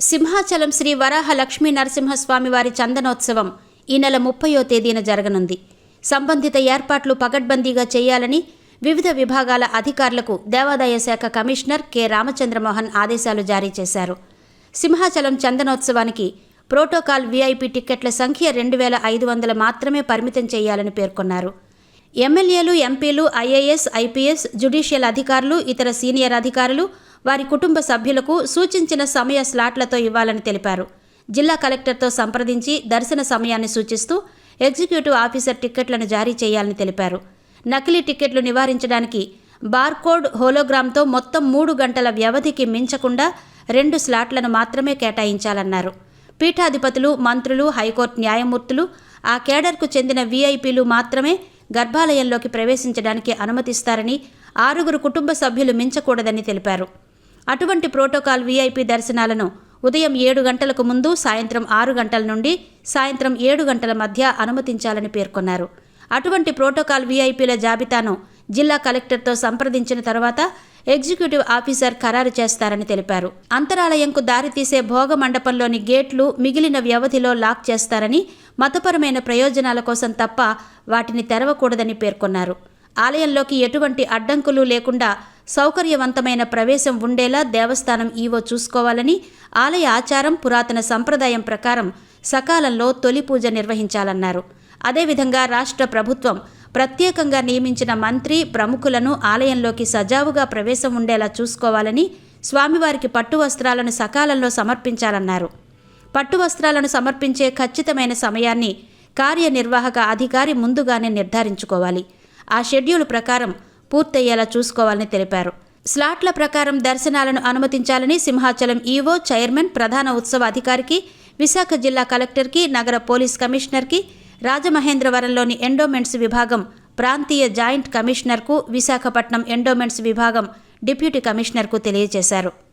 సింహాచలం శ్రీ వరాహ లక్ష్మీ నరసింహస్వామి వారి చందనోత్సవం ఈ నెల ముప్పయో తేదీన జరగనుంది. సంబంధిత ఏర్పాట్లు పకడ్బందీగా చేయాలని వివిధ విభాగాల అధికారులకు దేవాదాయ శాఖ కమిషనర్ కె. రామచంద్రమోహన్ ఆదేశాలు జారీ చేశారు. సింహాచలం చందనోత్సవానికి ప్రోటోకాల్ వీఐపీ టిక్కెట్ల సంఖ్య రెండు వేల ఐదు వందల మాత్రమే పరిమితం చేయాలని పేర్కొన్నారు. ఎమ్మెల్యేలు ఎంపీలు ఐఏఎస్ ఐపీఎస్ జ్యుడిషియల్ అధికారులు ఇతర సీనియర్ అధికారులు వారి కుటుంబ సభ్యులకు సూచించిన సమయ స్లాట్లతో ఇవ్వాలని తెలిపారు. జిల్లా కలెక్టర్తో సంప్రదించి దర్శన సమయాన్ని సూచిస్తూ ఎగ్జిక్యూటివ్ ఆఫీసర్ టిక్కెట్లను జారీ చేయాలని తెలిపారు. నకిలీ టిక్కెట్లు నివారించడానికి బార్కోడ్ హోలోగ్రామ్తో మొత్తం మూడు గంటల వ్యవధికి మించకుండా రెండు స్లాట్లను మాత్రమే కేటాయించాలన్నారు. పీఠాధిపతులు మంత్రులు హైకోర్టు న్యాయమూర్తులు ఆ కేడర్కు చెందిన వీఐపీలు మాత్రమే గర్భాలయంలోకి ప్రవేశించడానికి అనుమతిస్తారని ఆరుగురు కుటుంబ సభ్యులు మించకూడదని తెలిపారు. అటువంటి ప్రోటోకాల్ వీఐపీ దర్శనాలను ఉదయం ఏడు గంటలకు ముందు సాయంత్రం ఆరు గంటల నుండి సాయంత్రం ఏడు గంటల మధ్య అనుమతించాలని పేర్కొన్నారు. అటువంటి ప్రోటోకాల్ వీఐపీల జాబితాను జిల్లా కలెక్టర్తో సంప్రదించిన తర్వాత ఎగ్జిక్యూటివ్ ఆఫీసర్ ఖరారు చేస్తారని తెలిపారు. అంతరాలయంకు దారితీసే భోగ మండపంలోని గేట్లు మిగిలిన వ్యవధిలో లాక్ చేస్తారని మతపరమైన ప్రయోజనాల కోసం తప్ప వాటిని తెరవకూడదని పేర్కొన్నారు. ఆలయంలోకి ఎటువంటి అడ్డంకులు లేకుండా సౌకర్యవంతమైన ప్రవేశం ఉండేలా దేవస్థానం ఈవో చూసుకోవాలని ఆలయ ఆచారం పురాతన సంప్రదాయం ప్రకారం సకాలంలో తొలి పూజ నిర్వహించాలన్నారు. అదేవిధంగా రాష్ట్ర ప్రభుత్వం ప్రత్యేకంగా నియమించిన మంత్రి ప్రముఖులను ఆలయంలోకి సజావుగా ప్రవేశం ఉండేలా చూసుకోవాలని స్వామివారికి పట్టు వస్త్రాలను సకాలంలో సమర్పించాలన్నారు. పట్టు వస్త్రాలను సమర్పించే ఖచ్చితమైన సమయాన్ని కార్యనిర్వాహక అధికారి ముందుగానే నిర్ధారించుకోవాలి. ఆ షెడ్యూల్ ప్రకారం పూర్తయ్యేలా చూసుకోవాలని తెలిపారు. స్లాట్ల ప్రకారం దర్శనాలను అనుమతించాలని సింహాచలం ఈవో చైర్మన్ ప్రధాన ఉత్సవ అధికారికి విశాఖ జిల్లా కలెక్టర్కి నగర పోలీస్ కమిషనర్కి రాజమహేంద్రవరంలోని ఎండోమెంట్స్ విభాగం ప్రాంతీయ జాయింట్ కమిషనర్కు విశాఖపట్నం ఎండోమెంట్స్ విభాగం డిప్యూటీ కమిషనర్కు తెలియజేశారు.